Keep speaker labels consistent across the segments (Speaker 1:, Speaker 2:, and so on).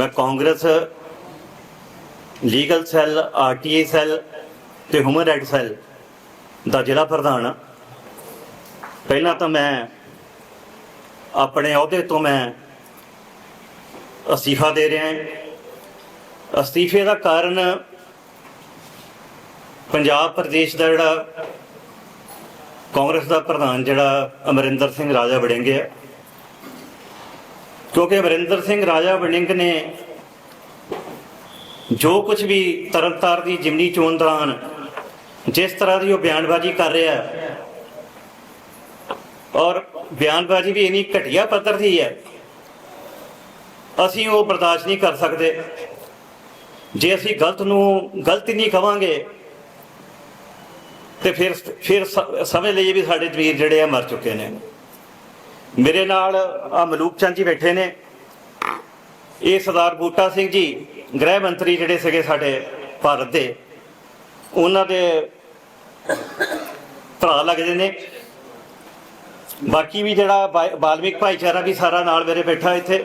Speaker 1: ਮੈਂ Congress, legal cell, RTA cell ਤੇ human right cell ਦਾ ਜ਼ਿਲ੍ਹਾ ਪ੍ਰਧਾਨ ਹਾਂ। ਪਹਿਲਾਂ ਤਾਂ ਮੈਂ ਆਪਣੇ ਅਹੁਦੇ ਤੋਂ ਮੈਂ ਅਸਤੀਫਾ ਦੇ ਰਿਹਾ ਹਾਂ ਅਸਤੀਫੇ ਦਾ ਕਾਰਨ ਪੰਜਾਬ ਪ੍ਰਦੇਸ਼ ਦਾ ਜਿਹੜਾ ਕਾਂਗਰਸ ਦਾ ਪ੍ਰਧਾਨ ਜਿਹੜਾ ਅਮਰਿੰਦਰ ਸਿੰਘ ਰਾਜਾ ਵੜਿੰਗ ਹੈ ਕਿਉਂਕਿ ਅਮਰਿੰਦਰ ਸਿੰਘ ਰਾਜਾ ਵੜਿੰਗ ਨੇ ਜੋ ਕੁਝ ਵੀ ਤਰਨਤਾਰ ਦੀ ਜਿਮਨੀ ਚੋਣ ਦੌਰਾਨ ਜਿਸ ਤਰ੍ਹਾਂ ਦੀ ਉਹ ਬਿਆਨਬਾਜ਼ੀ ਕਰ ਰਿਹਾ ਹੈ, ਔਰ ਬਿਆਨਬਾਜ਼ੀ ਵੀ ਇਨੀ ਘਟੀਆ ਪੱਧਰ ਦੀ ਹੈ, ਅਸੀਂ ਉਹ ਬਰਦਾਸ਼ਤ ਨਹੀਂ ਕਰ ਸਕਦੇ। ਜੇ ਅਸੀਂ ਗਲਤ ਨੂੰ ਗਲਤ ਹੀ ਨਹੀਂ ਕਵਾਂਗੇ, ਤੇ ਫਿਰ ਫਿਰ ਸ- ਸਮਝ ਲਈਏ ਵੀ ਸਾਡੇ ਵੀਰ ਜਿਹੜੇ ਆ ਮਰ ਚੁੱਕੇ ਨੇ। ਮੇਰੇ ਨਾਲ ਆ ਮਲੂਕ ਚੰਦ ਜੀ ਬੈਠੇ ਨੇ। ਇਹ ਸਰਦਾਰ ਬੂਟਾ ਸਿੰਘ ਜੀ, ਗ੍ਰਹਿ ਮੰਤਰੀ ਜਿਹੜੇ ਸੀਗੇ ਸਾਡੇ ਭਾਰਤ ਦੇ, ਉਹਨਾਂ ਦੇ ਭਰਾ ਲੱਗਦੇ ਨੇ। ਬਾਕੀ ਵੀ ਜਿਹੜਾ ਬਾ- ਬਾਲਮਿਕ ਭਾਈਚਾਰਾ ਵੀ ਸਾਰਾ ਨਾਲ ਮੇਰੇ ਬੈਠਾ ਇੱਥੇ।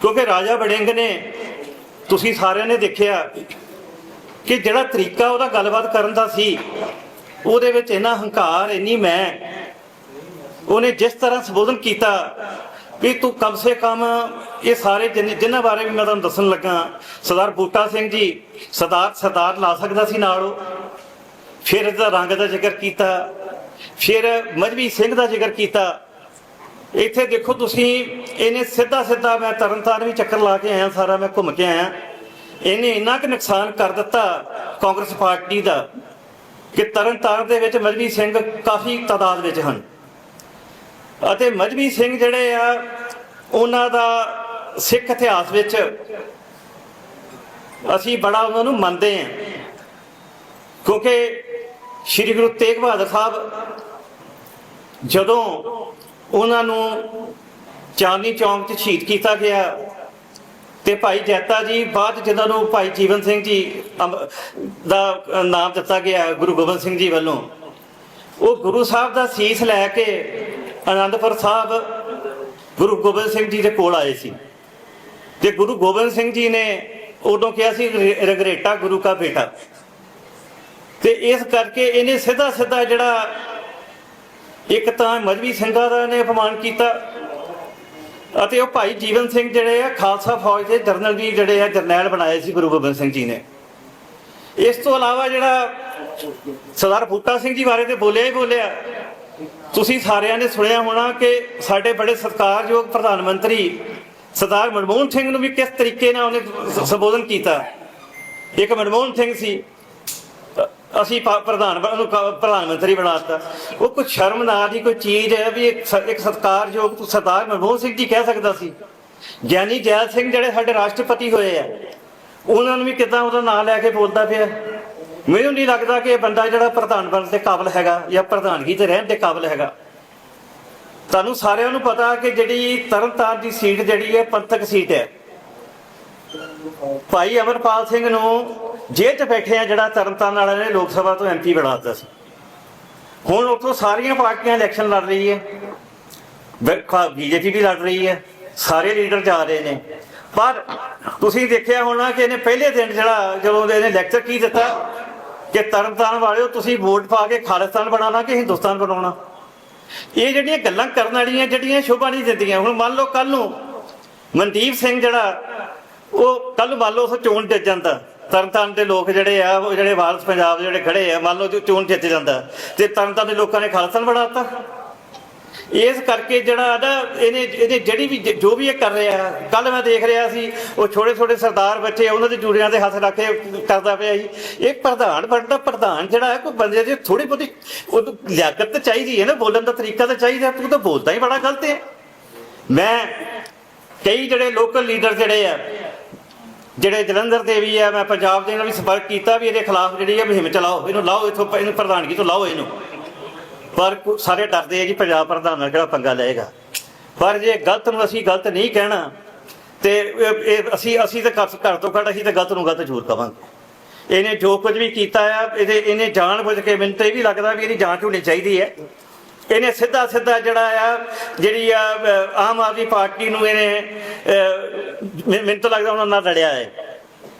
Speaker 1: ਕਿਉਂਕਿ ਰਾਜਾ ਬੜਿੰਗ ਨੇ, ਤੁਸੀਂ ਸਾਰਿਆਂ ਨੇ ਦੇਖਿਆ ਕਿ ਜਿਹੜਾ ਤਰੀਕਾ ਉਹਦਾ ਗੱਲਬਾਤ ਕਰਨ ਦਾ ਸੀ, ਉਹਦੇ ਵਿੱਚ ਇੰਨਾ ਹੰਕਾਰ, ਇੰਨੀ ਮੈਂ ਉਹਨੇ ਜਿਸ ਤਰ੍ਹਾਂ ਸੰਬੋਧਨ ਕੀਤਾ ਵੀ ਤੂੰ ਕਮ ਸੇ ਕਮ ਇਹ ਸਾਰੇ ਜਿੰਨੇ- ਜਿਨ੍ਹਾਂ ਬਾਰੇ ਵੀ ਮੈਂ ਤੁਹਾਨੂੰ ਦੱਸਣ ਲੱਗਾ, ਸਰਦਾਰ ਬੂਟਾ ਸਿੰਘ ਜੀ, ਸਰਦਾਰ ਸਰਦਾਰ ਲਾ ਸਕਦਾ ਸੀ ਨਾਲ। ਉਹ ਫਿਰ ਇਹਦਾ ਰੰਗ ਦਾ ਜ਼ਿਕਰ ਕੀਤਾ, ਫਿਰ ਮਜਬੀ ਸਿੰਘ ਦਾ ਜ਼ਿਕਰ ਕੀਤਾ। ਇੱਥੇ ਦੇਖੋ ਤੁਸੀਂ, ਇਹਨੇ ਸਿੱਧਾ ਸਿੱਧਾ ਮੈਂ ਤਰਨਤਾਰਨ ਵੀ ਚੱਕਰ ਲਾ ਕੇ ਆਇਆ, ਸਾਰਾ ਮੈਂ ਘੁੰਮ ਕੇ ਆਇਆ। ਇਹਨੇ ਇੰਨਾ ਕੁ ਨੁਕਸਾਨ ਕਰ ਦਿੱਤਾ ਕਾਂਗਰਸ ਪਾਰਟੀ ਦਾ, ਕਿ ਤਰਨਤਾਰਨ ਦੇ ਵਿੱਚ ਮਜਬੀ ਸਿੰਘ ਕਾਫੀ ਤਾਦਾਦ ਵਿੱਚ ਹਨ। ਅਤੇ ਮਜਬੀ ਸਿੰਘ ਜਿਹੜੇ ਆ, ਉਹਨਾਂ ਦਾ ਸਿੱਖ ਇਤਿਹਾਸ ਵਿੱਚ ਅਸੀਂ ਬੜਾ ਉਹਨਾਂ ਨੂੰ ਮੰਨਦੇ ਹਾਂ। ਕਿਉਂਕਿ ਸ੍ਰੀ ਗੁਰੂ ਤੇਗ ਬਹਾਦਰ ਸਾਹਿਬ ਜਦੋਂ ਉਹਨਾਂ ਨੂੰ ਚਾਂਦਨੀ ਚੌਂਕ 'ਚ ਸ਼ਹੀਦ ਕੀਤਾ ਗਿਆ ਤੇ ਭਾਈ ਜੈਤਾ ਜੀ, ਬਾਅਦ 'ਚ ਜਿਨ੍ਹਾਂ ਨੂੰ ਭਾਈ ਜੀਵਨ ਸਿੰਘ ਜੀ ਅੰਬ- ਦਾ ਨਾਮ ਦਿੱਤਾ ਗਿਆ ਗੁਰੂ ਗੋਬਿੰਦ ਸਿੰਘ ਜੀ ਵੱਲੋਂ, ਉਹ ਗੁਰੂ ਸਾਹਿਬ ਦਾ ਸੀਸ ਲੈ ਕੇ ਅਨੰਦਪੁਰ ਸਾਹਿਬ ਗੁਰੂ ਗੋਬਿੰਦ ਸਿੰਘ ਜੀ ਦੇ ਕੋਲ ਆਏ ਸੀ। ਤੇ ਗੁਰੂ ਗੋਬਿੰਦ ਸਿੰਘ ਜੀ ਨੇ ਉਦੋਂ ਕਿਹਾ ਸੀ ਰ- ਰਗਰੇਟਾ ਗੁਰੂ ਕਾ ਬੇਟਾ। ਤੇ ਇਸ ਕਰਕੇ ਇਹਨੇ ਸਿੱਧਾ ਸਿੱਧਾ ਜਿਹੜਾ ਇੱਕ ਤਾਂ ਮਜਬੀ ਸਿੰਘਾਂ ਦਾ ਨੇ ਅਪਮਾਨ ਕੀਤਾ ਅਤੇ ਉਹ ਭਾਈ ਜੀਵਨ ਸਿੰਘ ਜਿਹੜੇ ਆ, ਖਾਲਸਾ ਫੌਜ ਦੇ ਜਰਨਲ ਵੀ ਜਿਹੜੇ ਆ, ਜਰਨੈਲ ਬਣਾਏ ਸੀ ਗੁਰੂ ਗੋਬਿੰਦ ਸਿੰਘ ਜੀ ਨੇ। ਇਸ ਤੋਂ ਇਲਾਵਾ ਜਿਹੜਾ ਸਰਦਾਰ ਬੂਟਾ ਸਿੰਘ ਜੀ ਬਾਰੇ ਤੇ ਬੋਲਿਆ ਹੀ ਬੋਲਿਆ ਤੁਸੀਂ ਸਾਰਿਆਂ ਨੇ ਸੁਣਿਆ ਹੋਣਾ ਕਿ ਸਾਡੇ ਬੜੇ ਸਤਿਕਾਰਯੋਗ ਪ੍ਰਧਾਨ ਮੰਤਰੀ ਸਰਦਾਰ ਮਨਮੋਹਨ ਸਿੰਘ ਨੂੰ ਵੀ ਕਿਸ ਤਰੀਕੇ ਨਾਲ ਉਹਨੇ ਸੰਬੋਧਨ ਕੀਤਾ। ਇੱਕ ਮਨਮੋਹਨ ਸਿੰਘ ਸੀ। ਅਸੀਂ ਪ੍ਰਧਾਨ ਬ- ਉਹਨੂੰ ਕ- ਪ੍ਰਧਾਨ ਮੰਤਰੀ ਬਣਾਤਾ। ਉਹ ਕੋਈ ਸ਼ਰਮ ਨਾ ਦੀ ਕੋਈ ਚੀਜ਼ ਹੈ ਵੀ ਇੱਕ ਸਤਿਕਾਰਯੋਗ ਸਰਦਾਰ ਮਨਮੋਹਨ ਸਿੰਘ ਜੀ ਕਹਿ ਸਕਦਾ ਸੀ। ਗਿਆਨੀ ਜੈਲ ਸਿੰਘ ਜਿਹੜੇ ਸਾਡੇ ਰਾਸ਼ਟਰਪਤੀ ਹੋਏ ਆ, ਉਹਨਾਂ ਨੂੰ ਵੀ ਕਿਦਾਂ ਉਹਦਾ ਨਾਂ ਲੈ ਕੇ ਬੋਲਦਾ ਪਿਆ? ਮੈਨੂੰ ਨਹੀਂ ਲੱਗਦਾ ਕਿ ਇਹ ਬੰਦਾ ਜਿਹੜਾ ਪ੍ਰਧਾਨ ਬਣਨ ਦੇ ਕਾਬਿਲ ਹੈਗਾ ਜਾਂ ਪ੍ਰਧਾਨਗੀ ਤੇ ਰਹਿਣ ਦੇ ਕਾਬਿਲ ਹੈਗਾ। ਤੁਹਾਨੂੰ ਸਾਰਿਆਂ ਨੂੰ ਪਤਾ ਕਿ ਜਿਹੜੀ ਤਰਨਤਾਰਨ ਦੀ ਸੀਟ ਜਿਹੜੀ ਹੈ, ਪੰਥਕ ਸੀਟ ਹੈ। ਭਾਈ ਅਮਰਪਾਲ ਸਿੰਘ ਨੂੰ ਜੇਲ੍ਹ 'ਚ ਬੈਠੇ ਆ ਜਿਹੜਾ ਤਰਨਤਾਰਨ ਵਾਲਿਆਂ ਨੇ ਲੋਕ ਸਭਾ ਤੋਂ ਐਮਪੀ ਬਣਾ ਦਿੱਤਾ ਸੀ। ਹੁਣ ਉੱਥੋਂ ਸਾਰੀਆਂ ਪਾਰਟੀਆਂ ਇਲੈਕਸ਼ਨ ਲੜ ਰਹੀ ਹੈ। ਬੀਜੇਪੀ ਵੀ ਲੜ ਰਹੀ ਹੈ। ਸਾਰੇ ਲੀਡਰ ਜਾ ਰਹੇ ਨੇ। ਪਰ ਤੁਸੀਂ ਦੇਖਿਆ ਹੋਣਾ ਕਿ ਇਹਨੇ ਪਹਿਲੇ ਦਿਨ ਜਿਹੜਾ ਜਦੋਂ ਇਹਨੇ ਲੈਕਚਰ ਕੀ ਦਿੱਤਾ ਕਿ ਤਰਨਤਾਰਨ ਵਾਲਿਓ ਤੁਸੀਂ ਵੋਟ ਪਾ ਕੇ ਖਾਲਿਸਤਾਨ ਬਣਾਉਣਾ ਕਿ ਹਿੰਦੁਸਤਾਨ ਬਣਾਉਣਾ? ਇਹ ਜਿਹੜੀਆਂ ਗੱਲਾਂ ਕਰਨ ਵਾਲੀਆਂ, ਜਿਹੜੀਆਂ ਸ਼ੋਭਾ ਨਹੀਂ ਦਿੰਦੀਆਂ, ਹੁਣ ਮੰਨ ਲਓ ਕੱਲ ਨੂੰ ਮਨਦੀਪ ਸਿੰਘ ਜਿਹੜਾ, ਉਹ ਕੱਲ ਮੰਨ ਲਓ ਉਸ ਚੋਣ ਜਿੱਤ ਜਾਂਦਾ। ਤਰਨਤਾਰਨ ਦੇ ਲੋਕ ਜਿਹੜੇ ਆ, ਉਹ ਜਿਹੜੇ ਵਾਰਸ ਪੰਜਾਬ ਦੇ ਜਿਹੜੇ ਖੜੇ ਆ, ਮੰਨ ਲਓ ਜੇ ਚੋਣ ਜਿੱਤ ਜਾਂਦਾ। ਤੇ ਤਰਨਤਾਰਨ ਦੇ ਲੋਕਾਂ ਨੇ ਖਾਲਸਾ ਬਣਾਤਾ ਇਸ ਕਰਕੇ ਜਿਹੜਾ ਨਾ ਇਹਨੇ ਇਹਨੇ ਜਿਹੜੀ ਵੀ ਜੋ ਵੀ ਇਹ ਕਰ ਰਿਹਾ ਕੱਲ ਮੈਂ ਦੇਖ ਰਿਹਾ ਸੀ, ਉਹ ਛੋਟੇ ਛੋਟੇ ਸਰਦਾਰ ਬੱਚੇ ਉਹਨਾਂ ਦੇ ਜੂੜਿਆਂ ਤੇ ਹੱਥ ਰੱਖ ਕੇ ਕਰਦਾ ਪਿਆ ਸੀ। ਇਹ ਪ੍ਰਧਾਨ ਬਣਦਾ ਪ੍ਰਧਾਨ ਜਿਹੜਾ ਹੈ, ਕੋਈ ਬੰਦੇ ਦੀ ਥੋੜੀ ਬਹੁਤੀ ਉਹ ਲਿਆਕਤ ਤਾਂ ਚਾਹੀਦੀ ਹੈ ਨਾ, ਬੋਲਣ ਦਾ ਤਰੀਕਾ ਤਾਂ ਚਾਹੀਦਾ, ਤੂੰ ਤਾਂ ਬੋਲਦਾ ਹੀ ਬੜਾ ਗਲਤ ਹੈ। ਮੈਂ ਕਈ ਜਿਹੜੇ ਲੋਕਲ ਲੀਡਰ ਜਿਹੜੇ ਆ, ਜਿਹੜੇ ਜਲੰਧਰ ਦੇ ਵੀ ਆ, ਮੈਂ ਪੰਜਾਬ ਦੇ ਨਾਲ ਵੀ ਸੰਪਰਕ ਕੀਤਾ ਵੀ ਇਹਦੇ ਖਿਲਾਫ ਜਿਹੜੀ ਹੈ ਮੁਹਿੰਮ ਚਲਾਓ, ਇਹਨੂੰ ਲਾਓ, ਇੱਥੋਂ ਇਹਨੂੰ ਪ੍ਰਧਾਨਗੀ ਤੋਂ ਲਾਓ ਇਹਨੂੰ। ਪਰ ਕੋ- ਸਾਰੇ ਡਰਦੇ ਆ ਜੀ ਪੰਜਾਬ ਪ੍ਰਧਾਨ ਨਾਲ ਕਿਹੜਾ ਪੰਗਾ ਲਏਗਾ। ਪਰ ਜੇ ਗਲਤ ਨੂੰ ਅਸੀਂ ਗਲਤ ਨਹੀਂ ਕਹਿਣਾ ਤੇ ਇਹ- ਅਸੀਂ ਅਸੀਂ ਤਾਂ ਘਰ ਘੱਟ ਤੋਂ ਘੱਟ ਅਸੀਂ ਤਾਂ ਗਲਤ ਨੂੰ ਗਲਤ ਜ਼ਰੂਰ ਕਵਾਂਗੇ। ਇਹਨੇ ਜੋ ਕੁਝ ਵੀ ਕੀਤਾ ਆ ਇਹਦੇ ਇਹਨੇ ਜਾਣ ਬੁੱਝ ਕੇ ਮੈਨੂੰ ਤਾਂ ਇਹ ਵੀ ਲੱਗਦਾ ਵੀ ਇਹਦੀ ਜਾਂਚ ਹੋਣੀ ਚਾਹੀਦੀ ਹੈ। ਇਹਨੇ ਸਿੱਧਾ ਸਿੱਧਾ ਜਿਹੜਾ ਆ ਜਿਹੜੀ ਆ ਆਮ ਆਦਮੀ ਪਾਰਟੀ ਨੂੰ ਇਹਨੇ ਅ, ਮੈਨੂੰ ਤਾਂ ਲੱਗਦਾ ਉਹਨਾਂ ਨਾਲ ਲੜਿਆ ਹੈ।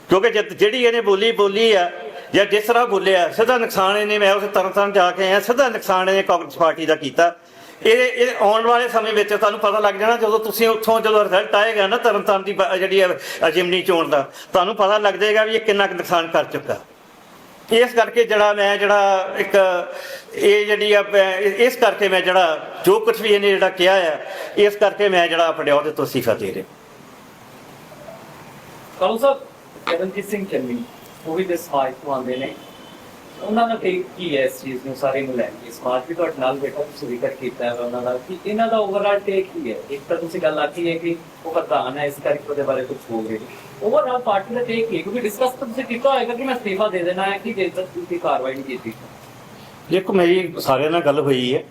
Speaker 1: ਕਿਉਂਕਿ ਜਦ- ਜਿਹੜੀ ਇਹਨੇ ਬੋਲੀ ਬੋਲੀ ਆ ਜਾਂ ਜਿਸ ਤਰ੍ਹਾਂ ਬੋਲਿਆ, ਸਿੱਧਾ ਨੁਕਸਾਨ ਇਹਨੇ, ਮੈਂ ਉਸ ਤਰਨਤਾਰਨ ਜਾ ਕੇ ਆਇਆ, ਸਿੱਧਾ ਨੁਕਸਾਨ ਇਹਨੇ ਕਾਂਗਰਸ ਪਾਰਟੀ ਦਾ ਕੀਤਾ। ਇਹ ਇਹ ਆਉਣ ਵਾਲੇ ਸਮੇਂ ਵਿੱਚ ਤੁਹਾਨੂੰ ਪਤਾ ਲੱਗ ਜਾਣਾ, ਜਦੋਂ ਤੁਸੀਂ ਉੱਥੋਂ ਜਦੋਂ ਰਿਜ਼ਲਟ ਆਏਗਾ ਨਾ ਤਰਨਤਾਰਨ ਦੀ ਜਿਹੜੀ ਆ ਜਿਮਨੀ ਚੋਣ ਦਾ, ਤੁਹਾਨੂੰ ਪਤਾ ਲੱਗ ਜਾਏਗਾ ਵੀ ਇਹ ਕਿੰਨਾ ਕੁ ਨੁਕਸਾਨ ਕਰ ਚੁੱਕਾ। ਇਸ ਕਰਕੇ ਜਿਹੜਾ ਮੈਂ ਜਿਹੜਾ ਇੱਕ, ਇਹ ਜਿਹੜੀ ਆ ਇਸ ਕਰਕੇ ਮੈਂ ਜਿਹੜਾ ਜੋ ਕੁਝ ਵੀ ਇਹਨੇ ਜਿਹੜਾ ਕਿਹਾ ਆ, ਇਸ ਕਰਕੇ ਮੈਂ ਜਿਹੜਾ ਆਪਣੇ ਅਹੁਦੇ ਤੋਂ ਅਸਤੀਫਾ ਦੇ ਰਿਹਾ।
Speaker 2: ਕਾਲੂ ਸਾਹਿਬ ਕਰਨਜੀਤ ਸਿੰਘ ਚੰਨੀ। ਉਹ ਵੀ ਤੇ ਸਮਾਜ ਤੋਂ ਆਉਂਦੇ ਨੇ। ਉਹਨਾਂ ਦਾ take ਕੀ ਹੈ ਇਸ ਚੀਜ਼ ਨੂੰ ਸਾਰੇ ਨੂੰ ਲੈ ਕੇ? ਸਮਾਜ ਵੀ ਤੁਹਾਡੇ ਨਾਲ ਬੈਠਾ, ਤੁਸੀਂ ਜ਼ਿਕਰ ਕੀਤਾ ਹੈ ਉਹਨਾਂ ਦਾ ਕਿ ਇਹਨਾਂ ਦਾ ਓਵਰਆਲ ਟੇਕ ਕੀ ਹੈ? ਇੱਕ ਤਾਂ ਤੁਸੀਂ ਗੱਲ ਆਖੀ ਹੈ ਕਿ ਉਹ ਪ੍ਰਧਾਨ ਹੈ, ਇਸ ਕਰਕੇ ਉਹਦੇ ਬਾਰੇ ਕੁਝ ਬੋਲ ਓਵਰਆਲ ਪਾਰਟੀ ਦਾ ਟੇਕ ਕੀ ਕਿਉਂਕਿ ਡਿਸਕਸ ਤਾਂ ਤੁਸੀਂ ਕੀਤਾ ਹੋਏਗਾ ਕਿ ਮੈਂ ਅਸਤੀਫਾ ਦੇ ਦੇਣਾ ਹੈ ਕਿ ਜੇ ਤੱਕ ਤੁਸੀਂ ਕਾਰਵਾਈ ਨਹੀਂ ਕੀਤੀ।
Speaker 1: ਦੇਖੋ, ਮੇਰੀ ਸਾਰਿਆਂ ਨਾਲ ਗੱਲ ਹੋਈ ਹੈ।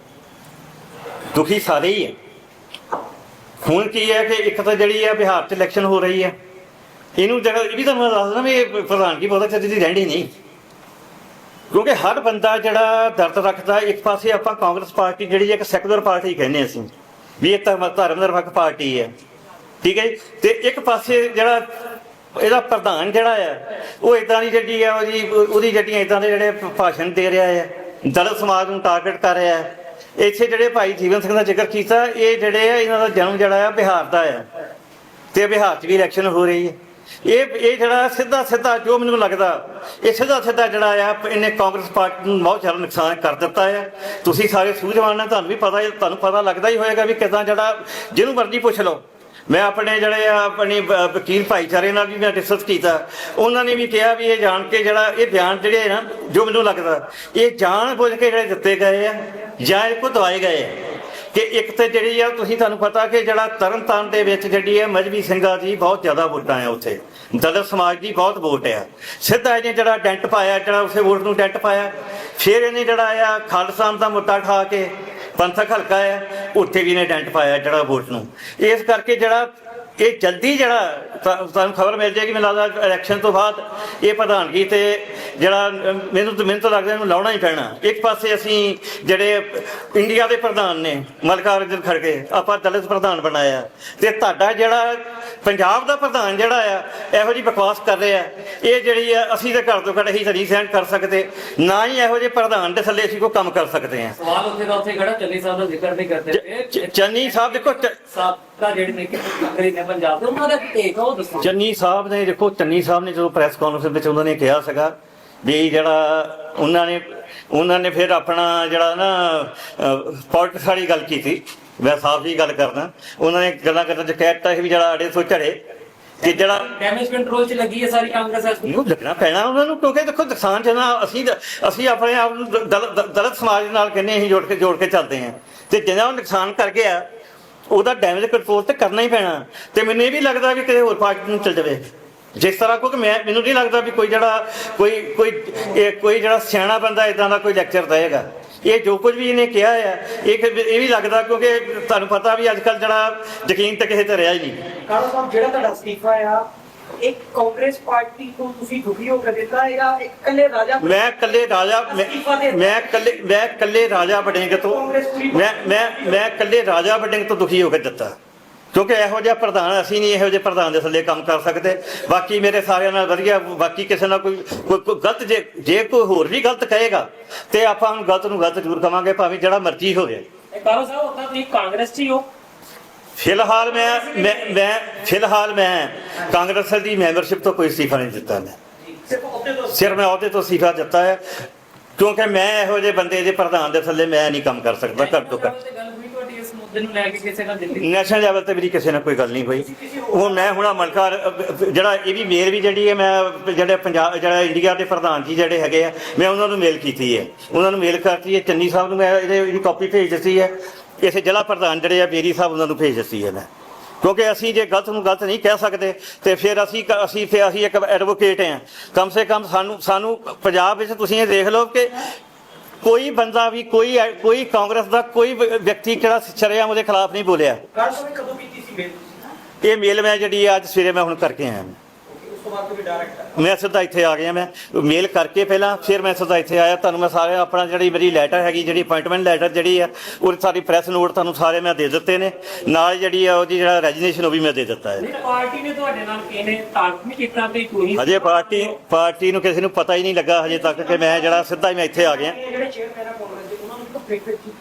Speaker 1: ਦੁਖੀ ਸਾਰੇ ਹੀ ਹੈ। ਹੁਣ ਕੀ ਹੈ ਕਿ ਇੱਕ ਤਾਂ ਜਿਹੜੀ ਹੈ ਬਿਹਾਰ 'ਚ ਇਲੈਕਸ਼ਨ ਹੋ ਰਹੀ ਹੈ। ਇਹਨੂੰ ਜਿਹੜਾ ਇਹ ਵੀ ਤੁਹਾਨੂੰ ਮੈਂ ਦੱਸਦਾ ਵੀ ਇਹ ਪ੍ਰਧਾਨਗੀ ਬਹੁਤਾ ਚਿਰ ਦੀ ਰਹਿਣੀ ਨਹੀਂ। ਕਿਉਂਕਿ ਹਰ ਬੰਦਾ ਜਿਹੜਾ ਦਰਦ ਰੱਖਦਾ, ਇੱਕ ਪਾਸੇ ਆਪਾਂ ਕਾਂਗਰਸ ਪਾਰਟੀ ਜਿਹੜੀ ਇੱਕ ਸੈਕੂਲਰ ਪਾਰਟੀ ਕਹਿੰਦੇ ਅਸੀਂ, ਵੀ ਇਹ ਤਾਂ ਧਰਮ ਨਿਰਪੱਖ ਪਾਰਟੀ ਹੈ। ਠੀਕ ਹੈ ਜੀ? ਤੇ ਇੱਕ ਪਾਸੇ ਜਿਹੜਾ ਇਹਦਾ ਪ੍ਰਧਾਨ ਜਿਹੜਾ ਆ, ਉਹ ਇਦਾਂ ਦੀ ਜਿਹੜੀ ਆ ਉਹਦੀ ਉਹਦੀ ਜਿਹੜੀਆਂ ਇਦਾਂ ਦੇ ਜਿਹੜੇ ਭਾਸ਼ਣ ਦੇ ਰਿਹਾ ਹੈ ਦਲਿਤ ਸਮਾਜ ਨੂੰ ਟਾਰਗੇਟ ਕਰ ਰਿਹਾ ਹੈ ਇੱਥੇ ਜਿਹੜੇ ਭਾਈ ਜੀਵਨ ਸਿੰਘ ਦਾ ਜ਼ਿਕਰ ਕੀਤਾ, ਇਹ ਜਿਹੜੇ ਆ, ਇਹਨਾਂ ਦਾ ਜਨਮ ਜਿਹੜਾ ਆ ਬਿਹਾਰ ਦਾ ਆ। ਤੇ ਬਿਹਾਰ 'ਚ ਵੀ ਇਲੈਕਸ਼ਨ ਹੋ ਰਹੀ ਹੈ। ਇਹ ਇਹ ਜਿਹੜਾ ਸਿੱਧਾ ਸਿੱਧਾ ਜੋ ਮੈਨੂੰ ਲੱਗਦਾ, ਇਹ ਸਿੱਧਾ ਸਿੱਧਾ ਜਿਹੜਾ ਆ, ਇਹਨੇ ਕਾਂਗਰਸ ਪਾਰਟੀ ਨੂੰ ਬਹੁਤ ਜ਼ਿਆਦਾ ਨੁਕਸਾਨ ਕਰ ਦਿੱਤਾ ਹੈ ਤੁਸੀਂ ਸਾਰੇ ਸੂਝਵਾਨ ਨੇ ਤੁਹਾਨੂੰ ਵੀ ਪਤਾ ਤੁਹਾਨੂੰ ਪਤਾ ਲੱਗਦਾ ਹੀ ਹੋਏਗਾ ਵੀ ਕਿਦਾਂ ਜਿਹੜਾ, ਜਿਹਨੂੰ ਮਰਜ਼ੀ ਪੁੱਛ ਲਓ। ਮੈਂ ਆਪਣੇ ਜਿਹੜੇ ਆ, ਆਪਣੀ ਵਕੀਲ ਭਾਈਚਾਰੇ ਨਾਲ ਵੀ ਮੈਂ ਡਿਸਕਸ ਕੀਤਾ। ਉਹਨਾਂ ਨੇ ਵੀ ਕਿਹਾ ਵੀ ਇਹ ਜਾਣ ਕੇ ਜਿਹੜਾ, ਇਹ ਬਿਆਨ ਜਿਹੜੇ ਹੈ ਨਾ, ਜੋ ਮੈਨੂੰ ਲੱਗਦਾ, ਇਹ ਜਾਣ ਬੁੱਝ ਕੇ ਜਿਹੜੇ ਦਿੱਤੇ ਗਏ ਆ, ਜਾਂ ਇਹ ਕੋ ਦਵਾਏ ਗਏ ਆ। ਕਿ ਇੱਕ ਤੇ ਜਿਹੜੀ ਆ, ਤੁਸੀਂ ਤੁਹਾਨੂੰ ਪਤਾ ਕਿ ਜਿਹੜਾ ਤਰਨਤਾਰਨ ਦੇ ਵਿੱਚ ਜਿਹੜੀ ਹੈ ਮਜਬੀ ਸਿੰਘਾਂ ਦੀ ਬਹੁਤ ਜ਼ਿਆਦਾ ਵੋਟਾਂ ਆ ਉੱਥੇ। ਦਲਿਤ ਸਮਾਜ ਦੀ ਬਹੁਤ ਵੋਟ ਆ। ਸਿੱਧਾ ਇਹਨੇ ਜਿਹੜਾ ਡੈਂਟ ਪਾਇਆ, ਜਿਹੜਾ ਉਸੇ ਵੋਟ ਨੂੰ ਡੈਂਟ ਪਾਇਆ। ਫਿਰ ਇਹਨੇ ਜਿਹੜਾ ਆ ਖਾਲਸਾਨ ਦਾ ਮੁੱਦਾ ਠਾ ਕੇ ਪੰਥਕ ਹਲਕਾ ਆ, ਉੱਥੇ ਵੀ ਇਹਨੇ ਡੈਂਟ ਪਾਇਆ ਜਿਹੜਾ ਵੋਟ ਨੂੰ। ਇਸ ਕਰਕੇ ਜਿਹੜਾ ਇਹ ਜਲਦੀ ਜਿਹੜਾ ਤੁਹਾ- ਤੁਹਾਨੂੰ ਖਬਰ ਮਿਲ ਜਾਏਗੀ ਮੈਨੂੰ ਲੱਗਦਾ ਇਲੈਕਸ਼ਨ ਤੋਂ ਬਾਅਦ ਇਹ ਪ੍ਰਧਾਨਗੀ ਤੇ ਜਿਹੜਾ ਮੈਨੂੰ ਤਾਂ ਮੈਨੂੰ ਤਾਂ ਲੱਗਦਾ ਇਹਨੂੰ ਲਾਉਣਾ ਹੀ ਪੈਣਾ। ਇੱਕ ਪਾਸੇ ਅਸੀਂ ਜਿਹੜੇ ਇੰਡੀਆ ਦੇ ਪ੍ਰਧਾਨ ਨੇ ਮਲਕਾਰਜੁਨ ਖੜਗੇ ਆਪਾਂ ਦਲਿਤ ਪ੍ਰਧਾਨ ਬਣਾਇਆ। ਤੇ ਤੁਹਾਡਾ ਜਿਹੜਾ ਪੰਜਾਬ ਦਾ ਪ੍ਰਧਾਨ ਜਿਹੜਾ ਆ ਇਹੋ ਜੀ ਬਕਵਾਸ ਕਰ ਰਿਹਾ। ਇਹ ਜਿਹੜੀ ਆ ਅਸੀਂ ਤਾਂ ਘਰ ਤੋਂ ਘੜ ਹੀ ਨਹੀਂ ਸਹਿਣ ਕਰ ਸਕਦੇ। ਨਾ ਹੀ ਇਹੋ ਜਿਹੇ ਪ੍ਰਧਾਨ ਦੇ ਥੱਲੇ ਅਸੀਂ ਕੋਈ ਕੰਮ ਕਰ ਸਕਦੇ ਹਾਂ।
Speaker 2: ਸਵਾਲ ਉੱਥੇ ਦਾ ਉੱਥੇ ਖੜਾ ਚੰਨੀ ਸਾਹਿਬ ਦਾ ਜ਼ਿਕਰ ਨਹੀਂ ਕਰਦੇ।
Speaker 1: ਚੰਨੀ ਸਾਹਿਬ ਦੇਖੋ
Speaker 2: ਸਾਬਕਾ ਜਿਹੜੇ ਨੇ ਕਿ ਮੰਤਰੀ ਨੇ ਪੰਜਾਬ ਦੇ ਉਹਨਾਂ ਦਾ ਕੀ ਟੇਕ ਆ ਉਹ ਦੱਸੋ।
Speaker 1: ਚੰਨੀ ਸਾਹਿਬ ਨੇ ਦੇਖੋ ਚੰਨੀ ਸਾਹਿਬ ਨੇ ਜਦੋਂ ਪ੍ਰੈਸ ਕਾਨਫਰੰਸ ਵਿੱਚ ਉਹਨਾਂ ਨੇ ਕਿਹਾ ਸੀਗਾ ਵੀ ਜਿਹੜਾ ਉਹਨਾਂ ਨੇ ਉਹਨਾਂ ਨੇ ਫਿਰ ਆਪਣਾ ਜਿਹੜਾ ਨਾ ਪੋਲਿਟਿਕਸ ਵਾਲੀ ਗੱਲ ਕੀਤੀ ਮੈਂ ਸਾਫ਼ ਜੀ ਗੱਲ ਕਰਦਾ ਉਹਨਾਂ ਨੇ ਗੱਲਾਂ ਕਰਨ ਚ ਕਹਿ ਦਿੱਤਾ ਸੀ ਵੀ ਜਿਹੜਾ ਅੜੇ ਤੋਂ ਝੜੇ ਕਿ ਜਿਹੜਾ
Speaker 2: ਡੈਮੇਜ ਕੰਟਰੋਲ 'ਚ ਲੱਗੀ ਹੈ ਸਾਰੀ ਕਾਂਗਰਸ ਇਸ
Speaker 1: ਨੂੰ ਲੱਗਣਾ ਪੈਣਾ ਉਹਨਾਂ ਨੂੰ ਕਿਉਂਕਿ ਦੇਖੋ ਨੁਕਸਾਨ ਜਨਾ ਅਸੀਂ ਅਸੀਂ ਆਪਣੇ ਆਪ ਨੂੰ ਦਲਿਤ ਸਮਾਜ ਨਾਲ ਕਹਿੰਦੇ ਅਸੀਂ ਜੋੜ ਕੇ ਜੋੜ ਕੇ ਚੱਲਦੇ ਹਾਂ। ਤੇ ਜਿੰਨਾ ਉਹ ਨੁਕਸਾਨ ਕਰ ਗਿਆ ਉਹਦਾ ਡੈਮੇਜ ਕੰਟਰੋਲ ਤੇ ਕਰਨਾ ਹੀ ਪੈਣਾ। ਤੇ ਮੈਨੂੰ ਇਹ ਵੀ ਲੱਗਦਾ ਵੀ ਕਿਸੇ ਹੋਰ ਪਾਰਟੀ ਨੂੰ ਚੱਲ ਜਾਵੇ। ਜਿਸ ਤਰ੍ਹਾਂ ਕਿਉਂਕਿ ਮੈਂ ਮੈਨੂੰ ਨਹੀਂ ਲੱਗਦਾ ਵੀ ਕੋਈ ਜਿਹੜਾ ਕੋਈ ਕੋਈ ਇਹ ਕੋਈ ਜਿਹੜਾ ਸਿਆਣਾ ਬੰਦਾ ਇਦਾਂ ਦਾ ਕੋਈ ਲੈਕਚਰ ਦੇਗਾ ਇਹ ਜੋ ਕੁਝ ਵੀ ਇਹਨੇ ਕਿਹਾ ਹੈ ਇਹ ਇਹ ਵੀ ਲੱਗਦਾ ਕਿਉਂਕਿ ਤੁਹਾਨੂੰ ਪਤਾ ਵੀ ਅੱਜ ਕੱਲ ਜਿਹੜਾ ਯਕੀਨ ਤੇ ਕਿਸੇ ਤੇ ਰਿਹਾ ਹੀ ਨਹੀਂ।
Speaker 3: ਕਾਲੋ ਸਾਹਿਬ, ਜਿਹੜਾ ਤੁਹਾਡਾ ਅਸਤੀਫਾ ਆ ਇੱਕ ਕਾਂਗਰਸ ਪਾਰਟੀ ਤੋਂ ਤੁਸੀਂ ਦੁਖੀ ਹੋ ਕੇ ਦਿੱਤਾ ਹੈ ਜਾਂ ਇੱਕ ਕੱਲੇ ਰਾਜਾ
Speaker 1: ਮੈਂ ਕੱਲੇ ਰਾਜਾ ਮੈਂ ਮੈਂ ਕੱਲੇ ਮੈਂ ਕੱਲੇ ਰਾਜਾ ਵੜਿੰਗ ਤੋਂ ਮੈਂ ਮੈਂ ਮੈਂ ਕੱਲੇ ਰਾਜਾ ਵੜਿੰਗ ਤੋਂ ਦੁਖੀ ਹੋ ਕੇ ਦਿੱਤਾ। ਕਿਉਂਕਿ ਇਹੋ ਜਿਹਾ ਪ੍ਰਧਾਨ ਅਸੀਂ ਨਹੀਂ ਇਹੋ ਜਿਹੇ ਪ੍ਰਧਾਨ ਦੇ ਥੱਲੇ ਕੰਮ ਕਰ ਸਕਦੇ। ਬਾਕੀ ਮੇਰੇ ਸਾਰਿਆਂ ਨਾਲ ਵਧੀਆ ਬਾਕੀ ਕਿਸੇ ਨਾਲ ਕੋਈ ਕੋਈ ਕੋਈ ਗਲਤ ਜੇ ਜੇ ਕੋਈ ਹੋਰ ਵੀ ਗਲਤ ਕਹੇਗਾ ਤੇ ਆਪਾਂ ਨੂੰ ਗਲਤ ਨੂੰ ਗਲਤ ਜ਼ਰੂਰ ਕਵਾਂਗੇ ਭਾਵੇਂ ਜਿਹੜਾ ਮਰਜ਼ੀ ਹੋਵੇ
Speaker 2: ਕਾਲੋ ਸਾਹਿਬ ਉੱਥੇ ਤੁਸੀਂ ਕਾਂਗਰਸ 'ਚ ਹੀ ਹੋ।
Speaker 1: ਫਿਲਹਾਲ ਮੈਂ ਮੈਂ ਮੈਂ ਫਿਲਹਾਲ ਮੈਂ ਕਾਂਗਰਸ ਦੀ ਮੈਂਬਰਸ਼ਿਪ ਤੋਂ ਕੋਈ ਅਸਤੀਫਾ ਨਹੀਂ ਦਿੱਤਾ ਮੈਂ।
Speaker 3: ਉਹਦੇ
Speaker 1: ਸਿਰ ਮੈਂ ਅਹੁਦੇ ਤੋਂ ਅਸਤੀਫਾ ਦਿੱਤਾ ਹੈ ਕਿਉਂਕਿ ਮੈਂ ਇਹੋ ਜਿਹੇ ਬੰਦੇ ਦੇ ਪ੍ਰਧਾਨ ਦੇ ਥੱਲੇ ਮੈਂ ਨਹੀਂ ਕੰਮ ਕਰ ਸਕਦਾ ਘੱਟ ਤੋਂ ਘੱਟ। ਨੈਸ਼ਨਲ ਲੈਵਲ ਤੇ ਮੇਰੀ ਕਿਸੇ ਨਾਲ ਕੋਈ ਗੱਲ ਨਹੀਂ ਹੋਈ। ਉਹ ਮੈਂ ਹੁਣ ਮਲਕਾਰ ਜਿਹੜਾ ਇਹ ਵੀ ਮੇਲ ਵੀ ਜਿਹੜੀ ਹੈ ਮੈਂ ਜਿਹੜੇ ਪੰਜਾਬ ਜਿਹੜਾ ਇੰਡੀਆ ਦੇ ਪ੍ਰਧਾਨ ਜੀ ਜਿਹੜੇ ਹੈਗੇ ਆ ਮੈਂ ਉਹਨਾਂ ਨੂੰ ਮੇਲ ਕੀਤੀ ਹੈ। ਉਹਨਾਂ ਨੂੰ ਮੇਲ ਕਰਤੀ ਹੈ ਚੰਨੀ ਸਾਹਿਬ ਨੂੰ ਮੈਂ ਇਹਦੀ ਕਾਪੀ ਭੇਜ ਦਿੱਤੀ ਹੈ। ਇਸੇ ਜ਼ਿਲ੍ਹਾ ਪ੍ਰਧਾਨ ਜਿਹੜੇ ਆ ਬੇਰੀ ਸਾਹਿਬ ਉਹਨਾਂ ਨੂੰ ਭੇਜ ਦਿੱਤੀ ਹੈ ਮੈਂ। ਕਿਉਂਕਿ ਅਸੀਂ ਜੇ ਗਲਤ ਨੂੰ ਗਲਤ ਨਹੀਂ ਕਹਿ ਸਕਦੇ ਤੇ ਫਿਰ ਅਸੀਂ ਅਸੀਂ ਫਿਰ ਅਸੀਂ ਇੱਕ ਐਡਵੋਕੇਟ ਹਾਂ। ਕਮ ਸੇ ਕਮ ਸਾਨੂੰ ਸਾਨੂੰ ਪੰਜਾਬ ਵਿੱਚ ਤੁਸੀਂ ਇਹ ਦੇਖ ਲਓ ਕਿ ਕੋਈ ਬੰਦਾ ਵੀ ਕੋਈ ਕੋਈ ਕਾਂਗਰਸ ਦਾ ਕੋਈ ਵਿਅਕਤੀ ਜਿਹੜਾ ਸ਼ਰੇਆਮ ਉਹਦੇ ਖਿਲਾਫ ਨਹੀਂ ਬੋਲਿਆ।
Speaker 3: ਕਾਲੋ ਸਾਹਿਬ ਕਦੋਂ ਕੀਤੀ ਸੀ ਮੇਲ? ਤੁਸੀਂ
Speaker 1: ਇਹ ਮੇਲ ਮੈਂ ਜਿਹੜੀ ਅੱਜ ਸਵੇਰੇ ਮੈਂ ਹੁਣ ਕਰਕੇ ਆਇਆ।
Speaker 3: ਤੋਂ ਬਾਅਦ ਤੁਸੀਂ ਡਾਇਰੈਕਟ
Speaker 1: ਮੈਂ ਸਿੱਧਾ ਇੱਥੇ ਆ ਗਿਆ ਮੈਂ। ਮੇਲ ਕਰਕੇ ਪਹਿਲਾਂ ਫਿਰ ਮੈਂ ਸਿੱਧਾ ਇੱਥੇ ਆਇਆ। ਤੁਹਾਨੂੰ ਮੈਂ ਸਾਰੇ ਆਪਣਾ ਜਿਹੜੀ ਮੇਰੀ ਲੈਟਰ ਹੈਗੀ ਜਿਹੜੀ ਅਪਾਇੰਟਮੈਂਟ ਲੈਟਰ ਜਿਹੜੀ ਆ ਉਹ ਸਾਰੀ ਪ੍ਰੈਸ ਨੋਟ ਤੁਹਾਨੂੰ ਸਾਰੇ ਮੈਂ ਦੇ ਦਿੱਤੇ ਨੇ। ਨਾਲ ਜਿਹੜੀ ਆ ਉਹਦੀ ਜਿਹੜਾ ਰੈਜੀਨੇਸ਼ਨ ਉਹ ਵੀ ਮੈਂ ਦੇ ਦਿੱਤਾ ਹੈ।
Speaker 2: ਨਹੀਂ ਪਾਰਟੀ ਨੇ ਤੁਹਾਡੇ ਨਾਲ ਕਿਹਨੇ ਤਾਲੁਕ ਨਹੀਂ ਕੀਤਾ ਤੇ ਤੁਸੀਂ
Speaker 1: ਹਜੇ ਪਾਰਟੀ ਪਾਰਟੀ ਨੂੰ ਕਿਸੇ ਨੂੰ ਪਤਾ ਹੀ ਨਹੀਂ ਲੱਗਾ ਹਜੇ ਤੱਕ ਕਿ ਮੈਂ ਜਿਹੜਾ ਸਿੱਧਾ ਹੀ ਮੈਂ ਇੱਥੇ ਆ ਗਿਆ।
Speaker 3: ਇਹ ਜਿਹੜੇ ਚੇਅਰਮੈਨ ਆ ਕਾਂਗਰਸ ਦੇ ਉਹਨਾਂ ਨੂੰ ਕੰਪਲੀਟ ਕੀਤੀ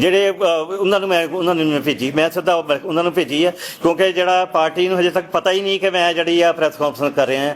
Speaker 1: ਜਿਹੜੇ ਉਹਨਾਂ ਨੂੰ ਮੈਂ, ਉਹਨਾਂ ਨੂੰ ਮੈਂ ਭੇਜੀ, ਮੈਂ ਸਿੱਧਾ ਉਹਨਾਂ ਨੂੰ ਭੇਜੀ ਹੈ ਕਿਉਂਕਿ ਜਿਹੜਾ ਪਾਰਟੀ ਨੂੰ ਹਜੇ ਤੱਕ ਪਤਾ ਹੀ ਨਹੀਂ ਕਿ ਮੈਂ ਜਿਹੜੀ ਆ ਪ੍ਰੈਸ ਕਾਨਫਰੰਸ ਕਰ ਰਿਹਾ।